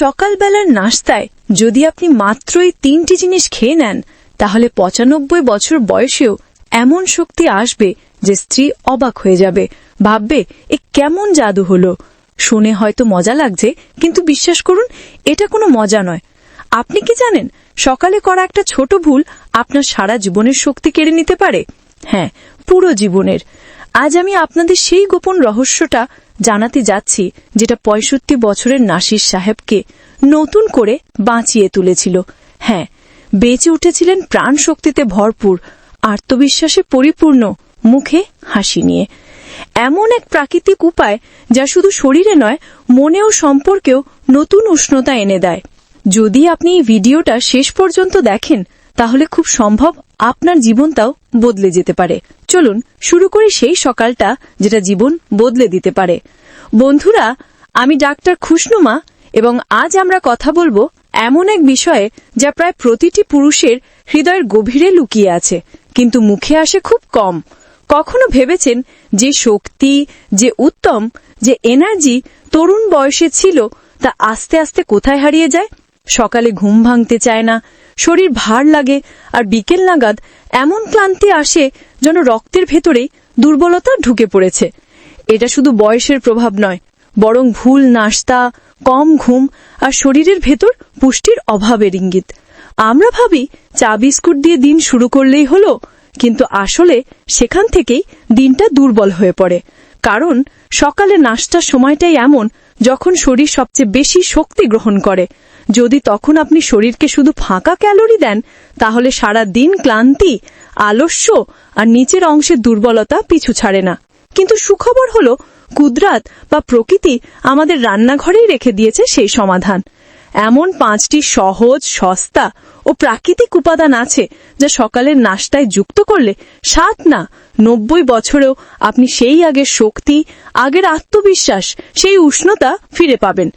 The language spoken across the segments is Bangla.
সকালবেলার নাস্তায় যদি আপনি মাত্রই তিনটি জিনিস খেয়ে নেন, তাহলে পঁচানব্বই বছর বয়সেও এমন শক্তি আসবে যে স্ত্রী অবাক হয়ে যাবে। ভাববে, এ কেমন জাদু হলো? শুনে হয়তো মজা লাগছে, কিন্তু বিশ্বাস করুন, এটা কোনো মজা নয়। আপনি কি জানেন, সকালে করা একটা ছোট ভুল আপনার সারা জীবনের শক্তি কেড়ে নিতে পারে? হ্যাঁ পুরো জীবনের। আজ আমি আপনাদের সেই গোপন রহস্যটা জানাতে যাচ্ছি, যেটা পঁয়ষট্টি বছরের নাসির সাহেবকে নতুন করে বাঁচিয়ে তুলেছিল। হ্যাঁ বেঁচে উঠেছিলেন প্রাণ শক্তিতে ভরপুর, আত্মবিশ্বাসে পরিপূর্ণ, মুখে হাসি নিয়ে। এমন এক প্রাকৃতিক উপায় যা শুধু শরীরে নয় মনেও সম্পর্কেও নতুন উষ্ণতা এনে দেয়। যদি আপনি এই ভিডিওটা শেষ পর্যন্ত দেখেন, তাহলে খুব সম্ভব আপনার জীবনটাও বদলে যেতে পারে। চলুন, শুরু করি সেই সকালটা যেটা জীবন বদলে দিতে পারে। বন্ধুরা, আমি ডাক্তার খুশনুমা এবং আজ আমরা কথা বলব এমন এক বিষয়ে যা প্রায় প্রতিটি পুরুষের হৃদয়ের গভীরে লুকিয়ে আছে, কিন্তু মুখে আসে খুব কম। কখনো ভেবেছেন যে শক্তি, যে উত্তম, যে এনার্জি তরুণ বয়সে ছিল তা আস্তে আস্তে কোথায় হারিয়ে যায়? সকালে ঘুম ভাঙতে চায় না শরীর ভার লাগে আর বিকেল নাগাদ এমন ক্লান্তি আসে যেন রক্তের ভেতরেই দুর্বলতা ঢুকে পড়েছে। এটা শুধু বয়সের প্রভাব নয়, বরং ভুল নাস্তা, কম ঘুম আর শরীরের ভেতর পুষ্টির অভাবের ইঙ্গিত। আমরা ভাবি চা বিস্কুট দিয়ে দিন শুরু করলেই হলো, কিন্তু আসলে সেখান থেকেই দিনটা দুর্বল হয়ে পড়ে। কারণ সকালে নাস্তার সময়টাই এমন যখন শরীর সবচেয়ে বেশি শক্তি গ্রহণ করে। যদি তখন আপনি শরীরকে শুধু ফাঁকা ক্যালোরি দেন, তাহলে সারা দিন ক্লান্তি, আলস্য আর নিচের অংশের দুর্বলতা পিছু ছাড়ে না। কিন্তু সুখবর হলো, কুদরাত বা প্রকৃতি আমাদের রান্নাঘরেই রেখে দিয়েছে সেই সমাধান। এমন পাঁচটি সহজ, সস্তা ও প্রাকৃতিক উপাদান আছে, যা সকালের নাস্তায় যুক্ত করলে সাত না নব্বই বছরেও আপনি সেই আগের শক্তি, আগের আত্মবিশ্বাস, সেই উষ্ণতা ফিরে পাবেন।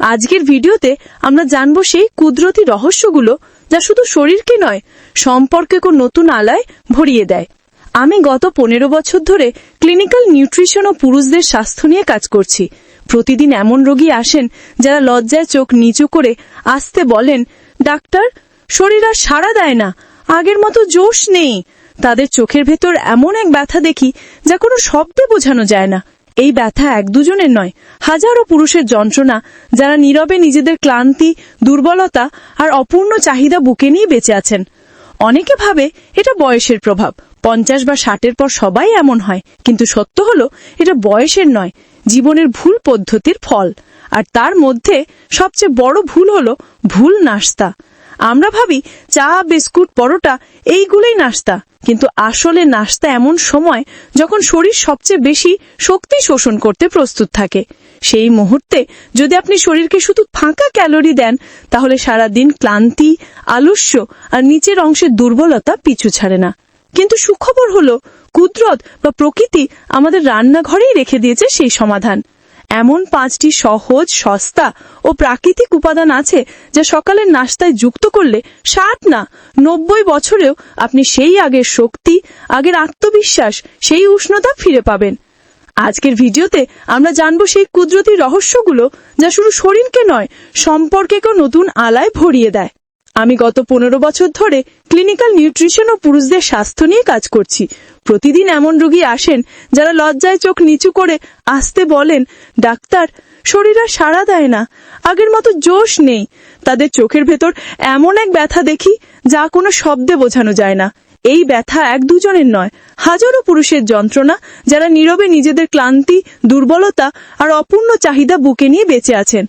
আজকের ভিডিওতে আমরা জানব সেই কুদরতি রহস্যগুলো যা শুধু শরীরকে নয় সম্পর্কেও নতুন আলায় ভরিয়ে দেয়। আমি গত পনেরো বছর ধরে ক্লিনিক্যাল নিউট্রিশন ও পুরুষদের স্বাস্থ্য নিয়ে কাজ করছি। প্রতিদিন এমন রোগী আসেন যারা লজ্জায় চোখ নিচু করে আসতে বলেন, ডাক্তার, শরীর আর সাড়া দেয় না, আগের মতো জোশ নেই। তাদের চোখের ভেতর এমন এক ব্যথা দেখি যা কোনো শব্দে বোঝানো যায় না। এই ব্যথা এক দুজনের নয়, হাজারো পুরুষের যন্ত্রণা যারা নীরবে নিজেদের ক্লান্তি, দুর্বলতা আর অপূর্ণ চাহিদা বুকে নিয়ে বেঁচে আছেন। অনেকে ভাবে এটা বয়সের প্রভাব, পঞ্চাশ বা ষাটের পর সবাই এমন হয়, কিন্তু সত্য হলো এটা বয়সের নয়, জীবনের ভুল পদ্ধতির ফল। আর তার মধ্যে সবচেয়ে বড় ভুল হলো ভুল নাস্তা। আমরা ভাবি চা, বিস্কুট, পরোটা, এইগুলোই নাস্তা। কিন্তু আসলে নাস্তা এমন সময় যখন শরীর সবচেয়ে বেশি শক্তি শোষণ করতে প্রস্তুত থাকে। সেই মুহূর্তে যদি আপনি শরীরকে শুধু ফাঁকা ক্যালোরি দেন, তাহলে সারা দিন ক্লান্তি, আলস্য আর নিচের অংশের দুর্বলতা পিছু ছাড়ে না। কিন্তু সুখবর হলো, কুদরত বা প্রকৃতি আমাদের রান্নাঘরেই রেখে দিয়েছে সেই সমাধান। এমন পাঁচটি সহজ, সস্তা ও প্রাকৃতিক উপাদান আছে যা সকালের নাস্তায় যুক্ত করলে ষাট না। নব্বই বছরেও আপনি সেই আগের শক্তি, আগের আত্মবিশ্বাস, সেই উষ্ণতা ফিরে পাবেন। আজকের ভিডিওতে আমরা জানব সেই কুদরতি রহস্যগুলো যা শুধু শরীরকে নয়, সম্পর্কেকেও নতুন আলায় ভরিয়ে দেয়। আমি গত পনেরো বছর ধরে ক্লিনিক্যাল নিউট্রিশন ও পুরুষদের স্বাস্থ্য নিয়ে কাজ করছি। প্রতিদিন এমন রোগী আসেন যারা লজ্জায় চোখ নিচু করে আসতে বলেন, ডাক্তার, শরীর আর সাড়া দেয় না, আগের মতো জোশ নেই। তাদের চোখের ভেতর এমন এক ব্যথা দেখি যা কোনো শব্দে বোঝানো যায় না। এই ব্যথা এক দুজনের নয়, হাজারো পুরুষের যন্ত্রণা যারা নীরবে নিজেদের ক্লান্তি, দুর্বলতা আর অপূর্ণ চাহিদা বুকে নিয়ে বেঁচে আছেন।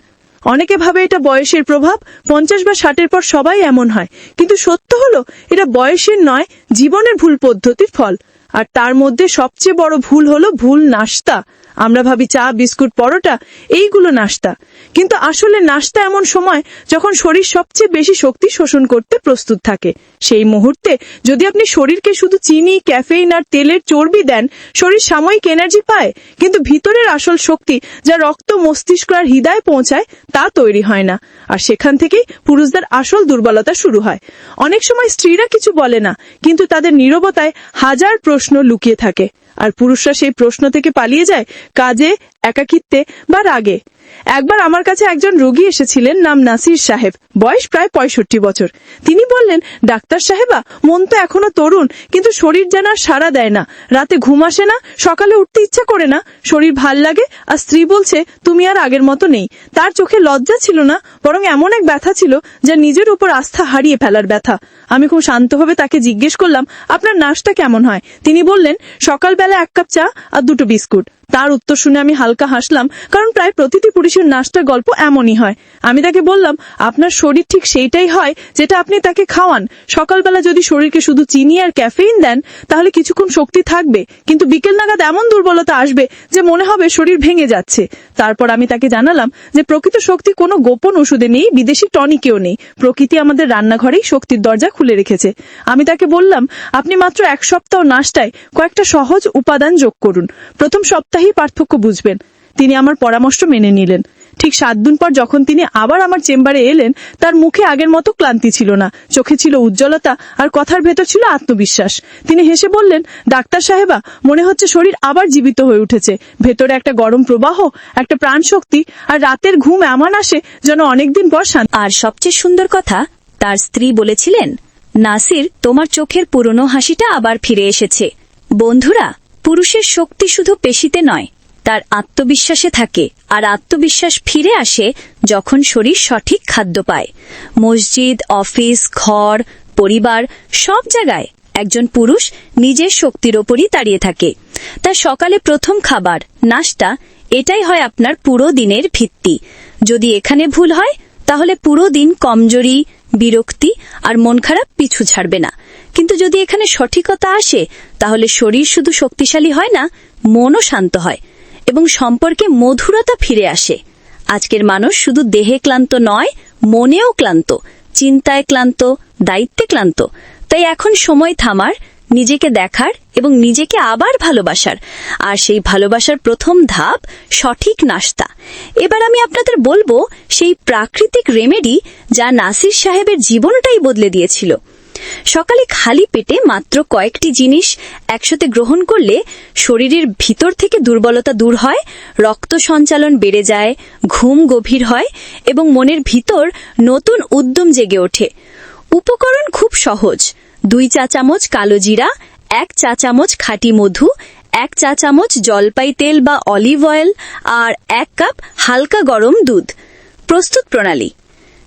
অনেকে ভাবে এটা বয়সের প্রভাব, পঞ্চাশ বা ষাটের পর সবাই এমন হয়। কিন্তু সত্য হলো, এটা বয়সের নয়, জীবনের ভুল পদ্ধতির ফল। আর তার মধ্যে সবচেয়ে বড় ভুল হলো ভুল নাস্তা। আমরা ভাবি চা, বিস্কুট, পরোটা, এইগুলো নাস্তা। কিন্তু আসলে নাস্তা এমন সময় যখন শরীর সবচেয়ে বেশি শক্তি শোষণ করতে প্রস্তুত থাকে। সেই মুহূর্তে যদি আপনি শরীরকে শুধু চিনি, ক্যাফেইন আর তেলের চর্বি দেন, শরীর সাময়িক এনার্জি পায়। কিন্তু ভিতরের আসল শক্তি যা রক্ত, মস্তিষ্ক আর হৃদয়ে পৌঁছায় তা তৈরি হয় না। আর সেখান থেকেই পুরুষদের আসল দুর্বলতা শুরু হয়। অনেক সময় স্ত্রীরা কিছু বলে না, কিন্তু তাদের নীরবতায় হাজার প্রশ্ন লুকিয়ে থাকে। আর পুরুষরা সেই প্রশ্ন থেকে পালিয়ে যায় কাজে, একাকিত্বে বা রাগে। একবার আমার কাছে একজন রোগী এসেছিলেন, নাম নাসির সাহেব। বয়স প্রায় পঁয়ষট্টি বছর। তিনি বললেন, ডাক্তার সাহেবা, মন তো এখনও তরুণ, কিন্তু শরীর যেন সাড়া দেয় না। রাতে ঘুম আসে না, সকালে উঠতে ইচ্ছা করে না। শরীর ভালো লাগে, আর স্ত্রী বলছে, তুমি আর আগের মতো নেই। তার চোখে লজ্জা ছিল না, বরং এমন এক ব্যথা ছিল যা নিজের উপর আস্থা হারিয়ে ফেলার ব্যথা। আমি খুব শান্তভাবে তাকে জিজ্ঞেস করলাম, আপনার নাশটা কেমন হয়? তিনি বললেন, সকালবেলা এক কাপ চা আর দুটো বিস্কুট তার উত্তর শুনে আমি হালকা হাসলাম, কারণ প্রায় প্রতিটি পুরুষের নাশটার গল্প এমনই হয়। আমি তাকে বললাম, আপনার শরীর ঠিক সেইটাই হয় যেটা আপনি তাকে খাওয়ান। সকালবেলা যদি শরীরকে শুধু চিনি আর ক্যাফেইন দেন, তাহলে কিছুক্ষণ শক্তি থাকবে। কিন্তু বিকেল নাগাদ এমন দুর্বলতা আসবে যে মনে হবে শরীর ভেঙে যাচ্ছে। তারপর আমি তাকে জানালাম যে প্রকৃত শক্তি কোনো গোপন ওষুধে নেই, বিদেশি টনিকেও নেই। প্রকৃতি আমাদের রান্নাঘরেই শক্তির দরজা খুলে রেখেছে। আমি তাকে বললাম, আপনি মাত্র এক সপ্তাহ নাশটায় কয়েকটা সহজ উপাদান যোগ করুন। প্রথম সপ্তাহেই পার্থক্য বুঝবেন। তিনি আমার পরামর্শ মেনে নিলেন। ঠিক সাত দিন পর যখন তিনি আবার আমার চেম্বারে এলেন, তার মুখে আগের মতো ক্লান্তি ছিল না। চোখে ছিল উজ্জ্বলতা আর কথার ভেতর ছিল আত্মবিশ্বাস। তিনি হেসে বললেন, ডাক্তার সাহেবা, মনে হচ্ছে শরীর আবার জীবিত হয়ে উঠেছে। ভেতরে একটা গরম প্রবাহ, একটা প্রাণশক্তি আর রাতের ঘুম এমন আসে যেন অনেকদিন পর আর সবচেয়ে সুন্দর কথা, তার স্ত্রী বলেছিলেন, নাসির, তোমার চোখের পুরনো হাসিটা আবার ফিরে এসেছে। বন্ধুরা পুরুষের শক্তি শুধু পেশিতে নয়, তার আত্মবিশ্বাসে থাকে, আর আত্মবিশ্বাস ফিরে আসে যখন শরীর সঠিক খাদ্য পায়। মসজিদ, অফিস, ঘর, পরিবার, সব জায়গায় একজন পুরুষ নিজের শক্তির ওপরই দাঁড়িয়ে থাকে। তার সকালে প্রথম খাবার, নাস্তা, এটাই হয় আপনার পুরো দিনের ভিত্তি। যদি এখানে ভুল হয়, তাহলে পুরো দিন কমজোরি, বিরক্তি আর মন খারাপ পিছু ছাড়বে না। কিন্তু যদি এখানে সঠিকতা আসে, তাহলে শরীর শুধু শক্তিশালী হয় না, মনও শান্ত হয়, এবং সম্পর্কে মধুরতা ফিরে আসে। আজকের মানুষ শুধু দেহে ক্লান্ত নয়, মনেও ক্লান্ত, চিন্তায় ক্লান্ত, দায়িত্বে ক্লান্ত। তাই এখন সময় থামার, নিজেকে দেখার এবং নিজেকে আবার ভালোবাসার। আর সেই ভালোবাসার প্রথম ধাপ, সঠিক নাস্তা। এবার আমি আপনাদের বলব, সেই প্রাকৃতিক রেমেডি যা নাসির সাহেবের জীবনটাই বদলে দিয়েছিল। সকালে খালি পেটে মাত্র কয়েকটি জিনিস একসাথে গ্রহণ করলে শরীরের ভিতর থেকে দুর্বলতা দূর হয়, রক্ত সঞ্চালন বেড়ে যায়, ঘুম গভীর হয় এবং মনের ভিতর নতুন উদ্যম জেগে ওঠে। উপকরণ খুব সহজ। দুই চা চামচ কালো জিরা, এক চা চামচ খাঁটি মধু, এক চা চামচ জলপাই তেল বা অলিভ অয়েল আর এক কাপ হালকা গরম দুধ। প্রস্তুত প্রণালী।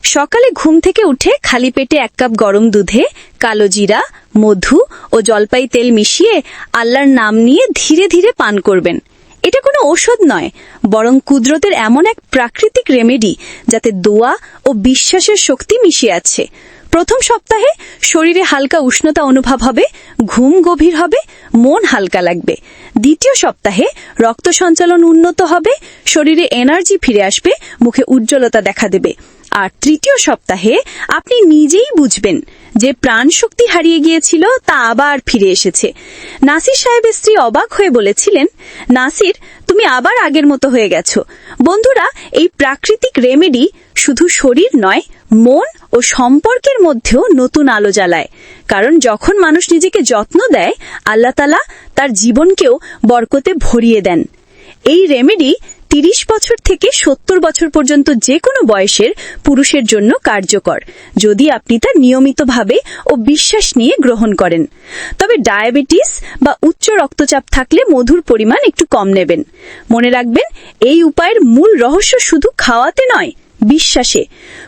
সকালে ঘুম থেকে উঠে খালি পেটে এক কাপ গরম দুধে, কালো জিরা, মধু ও জলপাই তেল মিশিয়ে আল্লাহর নাম নিয়ে ধীরে ধীরে পান করবেন। এটা কোনো ঔষধ নয়, বরং কুদরতের এমন এক প্রাকৃতিক রেমেডি যাতে দোয়া ও বিশ্বাসের শক্তি মিশিয়ে আছে। প্রথম সপ্তাহে শরীরে হালকা উষ্ণতা অনুভব হবে, ঘুম গভীর হবে, মন হালকা লাগবে। দ্বিতীয় সপ্তাহে রক্ত সঞ্চালন উন্নত হবে, শরীরে এনার্জি ফিরে আসবে, মুখে উজ্জ্বলতা দেখা দেবে। আর তৃতীয় সপ্তাহে আপনি নিজেই বুঝবেন যে প্রাণ শক্তি হারিয়ে গিয়েছিল, তা আবার ফিরে এসেছে। নাসির সাহেবের স্ত্রী অবাক হয়ে বলেছিলেন, নাসির, তুমি আবার আগের মতো হয়ে গেছো। বন্ধুরা, এই প্রাকৃতিক রেমেডি শুধু শরীর নয়, মন ও সম্পর্কের মধ্যেও নতুন আলো জ্বালায়। কারণ যখন মানুষ নিজেকে যত্ন দেয়, আল্লাহ তালা তার জীবনকেও বরকতে ভরিয়ে দেন। এই রেমেডি তিরিশ বছর থেকে সত্তর বছর পর্যন্ত যে কোনো বয়সের পুরুষের জন্য কার্যকর, যদি আপনি তা নিয়মিতভাবে ও বিশ্বাস নিয়ে গ্রহণ করেন। তবে ডায়াবেটিস বা উচ্চ রক্তচাপ থাকলে মধুর পরিমাণ একটু কম নেবেন। মনে রাখবেন, এই উপায়ের মূল রহস্য শুধু খাওয়াতে নয়, বিশ্বাসে।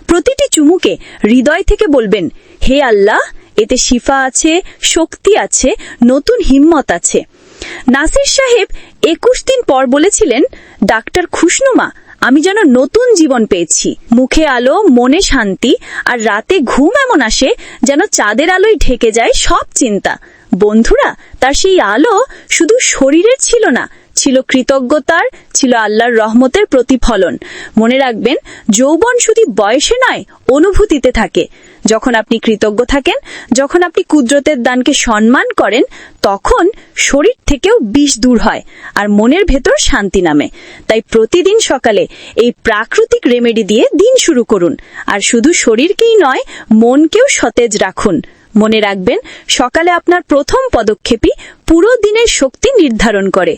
প্রতিটি চুমুকে হৃদয় থেকে বলবেন, হে আল্লাহ, এতে শিফা আছে, শক্তি আছে, নতুন হিম্মত আছে। নাসির সাহেব একুশ দিন পর বলেছিলেন, ডাক্তার খুশনুমা, আমি যেন নতুন জীবন পেয়েছি। মুখে আলো, মনে শান্তি, আর রাতে ঘুম এমন আসে যেন চাঁদের আলোয় ঢেকে যায় সব চিন্তা। বন্ধুরা, তার সেই আলো শুধু শরীরের ছিল না, ছিল কৃতজ্ঞতার, ছিল আল্লাহর রহমতের প্রতিফলন। মনে রাখবেন, যৌবন শুধু বয়সে নয়, অনুভূতিতে থাকে। যখন আপনি কৃতজ্ঞ থাকেন, যখন আপনি কুদরতের দানকে সম্মান করেন, তখন শরীর থেকেও বিষ দূর হয় আর মনের ভেতর শান্তি নামে। তাই প্রতিদিন সকালে এই প্রাকৃতিক রেমেডি দিয়ে দিন শুরু করুন। আর শুধু শরীরকেই নয়, মনকেও সতেজ রাখুন। মনে রাখবেন, সকালে আপনার প্রথম পদক্ষেপই পুরো দিনের শক্তি নির্ধারণ করে।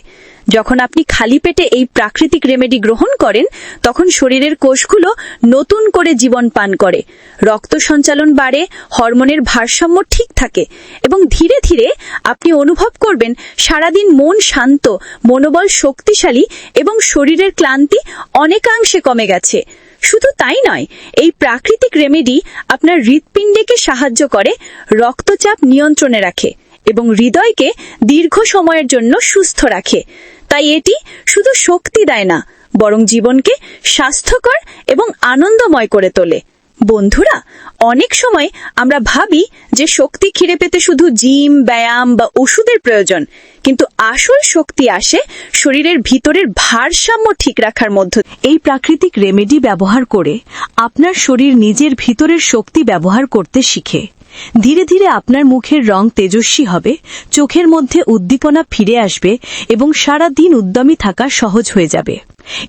যখন আপনি খালি পেটে এই প্রাকৃতিক রেমেডি গ্রহণ করেন, তখন শরীরের কোষগুলো নতুন করে জীবন পান করে। রক্ত সঞ্চালন বাড়ে, হরমোনের ভারসাম্য ঠিক থাকে এবং ধীরে ধীরে আপনি অনুভব করবেন সারাদিন মন শান্ত, মনোবল শক্তিশালী এবং শরীরের ক্লান্তি অনেকাংশে কমে গেছে। শুধু তাই নয়, এই প্রাকৃতিক রেমেডি আপনার হৃৎপিণ্ডকে সাহায্য করে, রক্তচাপ নিয়ন্ত্রণে রাখে এবং হৃদয়কে দীর্ঘ সময়ের জন্য সুস্থ রাখে। তাই এটি শুধু শক্তি দেয় না, বরং জীবনকে স্বাস্থ্যকর এবং আনন্দময় করে তোলে। বন্ধুরা, অনেক সময় আমরা ভাবি যে শক্তি খিরে পেতে শুধু জিম, ব্যায়াম বা ওষুধের প্রয়োজন, কিন্তু আসল শক্তি আসে শরীরের ভিতরের ভারসাম্য ঠিক রাখার মধ্য এই প্রাকৃতিক রেমেডি ব্যবহার করে আপনার শরীর নিজের ভিতরের শক্তি ব্যবহার করতে শিখে। ধীরে ধীরে আপনার মুখের রং তেজস্বী হবে, চোখের মধ্যে উদ্দীপনা ফিরে আসবে এবং সারা দিন উদ্যমী থাকা সহজ হয়ে যাবে।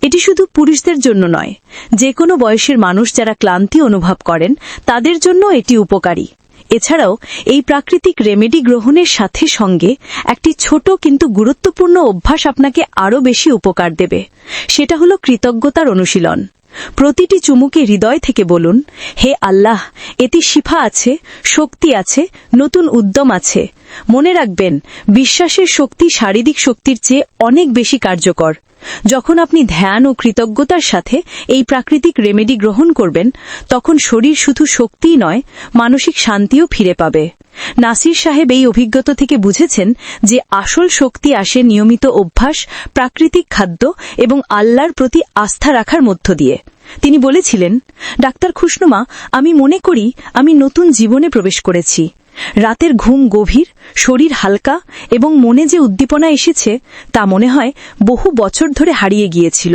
এটি শুধু পুরুষদের জন্য নয় যে কোনো বয়সের মানুষ যারা ক্লান্তি অনুভব করেন, তাদের জন্য এটি উপকারী। এছাড়াও, এই প্রাকৃতিক রেমেডি গ্রহণের সাথে সঙ্গে একটি ছোট কিন্তু গুরুত্বপূর্ণ অভ্যাস আপনাকে আরও বেশি উপকার দেবে। সেটা হলো কৃতজ্ঞতার অনুশীলন। প্রতিটি চুমুকে হৃদয় থেকে বলুন, হে আল্লাহ, এতে শিফা আছে, শক্তি আছে, নতুন উদ্যম আছে। মনে রাখবেন, বিশ্বাসের শক্তি শারীরিক শক্তির চেয়ে অনেক বেশি কার্যকর। যখন আপনি ধ্যান ও কৃতজ্ঞতার সাথে এই প্রাকৃতিক রেমেডি গ্রহণ করবেন, তখন শরীর শুধু শক্তিই নয়, মানসিক শান্তিও ফিরে পাবে। নাসির সাহেব এই অভিজ্ঞতা থেকে বুঝেছেন যে আসল শক্তি আসে নিয়মিত অভ্যাস, প্রাকৃতিক খাদ্য এবং আল্লাহর প্রতি আস্থা রাখার মধ্য দিয়ে। তিনি বলেছিলেন, ডাক্তার খুশনুমা, আমি মনে করি আমি নতুন জীবনে প্রবেশ করেছি। রাতের ঘুম গভীর, শরীর হালকা এবং মনে যে উদ্দীপনা এসেছে তা মনে হয় বহু বছর ধরে হারিয়ে গিয়েছিল।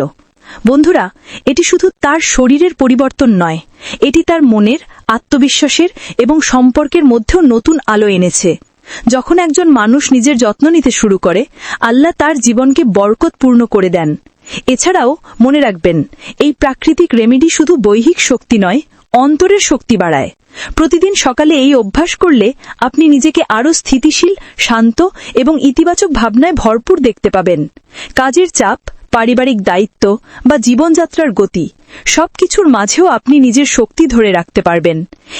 বন্ধুরা, এটি শুধু তার শরীরের পরিবর্তন নয়, এটি তার মনের, আত্মবিশ্বাসের এবং সম্পর্কের মধ্যেও নতুন আলো এনেছে। যখন একজন মানুষ নিজের যত্ন নিতে শুরু করে, আল্লাহ তার জীবনকে বরকতপূর্ণ করে দেন। এছাড়াও মনে রাখবেন, এই প্রাকৃতিক রেমেডি শুধু বৈহিক শক্তি নয় অন্তরের শক্তি বাড়ায়। প্রতিদিন সকালে এই অভ্যাস করলে আপনি নিজেকে আরও স্থিতিশীল, শান্ত এবং ইতিবাচক ভাবনায় ভরপুর দেখতে পাবেন। কাজের চাপ, পারিবারিক দায়িত্ব বা জীবনযাত্রার গতি সবকিছুর মাঝেও আপনি নিজের শক্তি ধরে রাখতে পারবেন।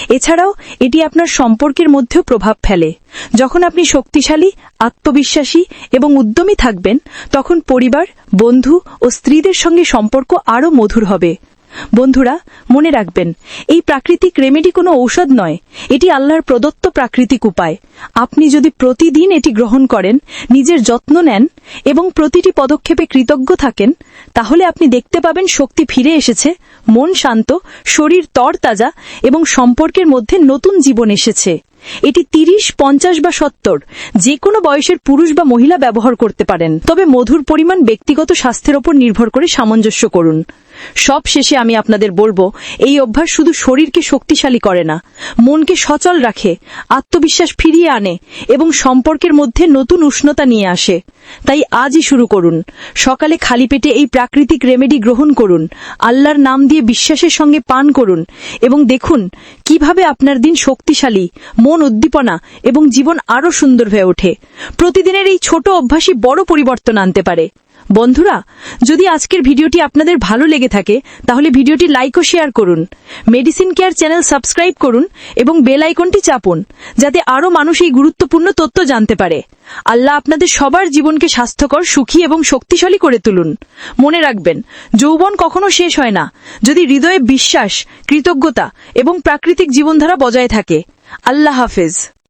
এছাড়াও এটি আপনার সম্পর্কের মধ্যেও প্রভাব ফেলে। যখন আপনি শক্তিশালী, আত্মবিশ্বাসী এবং উদ্যমী থাকবেন, তখন পরিবার, বন্ধু ও স্ত্রীদের সঙ্গে সম্পর্ক আরও মধুর হবে। বন্ধুরা, মনে রাখবেন, এই প্রাকৃতিক রেমেডি কোনো ঔষধ নয়, এটি আল্লাহর প্রদত্ত প্রাকৃতিক উপায়। আপনি যদি প্রতিদিন এটি গ্রহণ করেন, নিজের যত্ন নেন এবং প্রতিটি পদক্ষেপে কৃতজ্ঞ থাকেন, তাহলে আপনি দেখতে পাবেন শক্তি ফিরে এসেছে, মন শান্ত, শরীর তরতাজা এবং সম্পর্কের মধ্যে নতুন জীবন এসেছে। এটি তিরিশ, পঞ্চাশ বা সত্তর। যে কোনো বয়সের পুরুষ বা মহিলা ব্যবহার করতে পারেন। তবে মধুর পরিমাণ ব্যক্তিগত স্বাস্থ্যের ওপর নির্ভর করে সামঞ্জস্য করুন। সব শেষে আমি আপনাদের বলব, এই অভ্যাস শুধু শরীরকে শক্তিশালী করে না, মনকে সচল রাখে, আত্মবিশ্বাস ফিরিয়ে আনে এবং সম্পর্কের মধ্যে নতুন উষ্ণতা নিয়ে আসে। তাই আজই শুরু করুন। সকালে খালি পেটে এই প্রাকৃতিক রেমেডি গ্রহণ করুন। আল্লাহর নাম দিয়ে বিশ্বাসের সঙ্গে পান করুন এবং দেখুন, কীভাবে আপনার দিন শক্তিশালী মন উদ্দীপনা এবং জীবন আরও সুন্দর হয়ে ওঠে। প্রতিদিনের এই ছোট অভ্যাসই বড় পরিবর্তন আনতে পারে। বন্ধুরা, যদি আজকের ভিডিওটি আপনাদের ভালো লেগে থাকে, তাহলে ভিডিওটি লাইক ও শেয়ার করুন, মেডিসিন কেয়ার চ্যানেল সাবস্ক্রাইব করুন এবং বেল আইকনটি চাপুন, যাতে আরও মানুষ এই গুরুত্বপূর্ণ তথ্য জানতে পারে। আল্লাহ আপনাদের সবার জীবনকে স্বাস্থ্যকর, সুখী এবং শক্তিশালী করে তুলুন। মনে রাখবেন, যৌবন কখনো শেষ হয় না। যদি হৃদয়ে বিশ্বাস, কৃতজ্ঞতা এবং প্রাকৃতিক জীবনধারা বজায় থাকে আল্লাহ হাফেজ।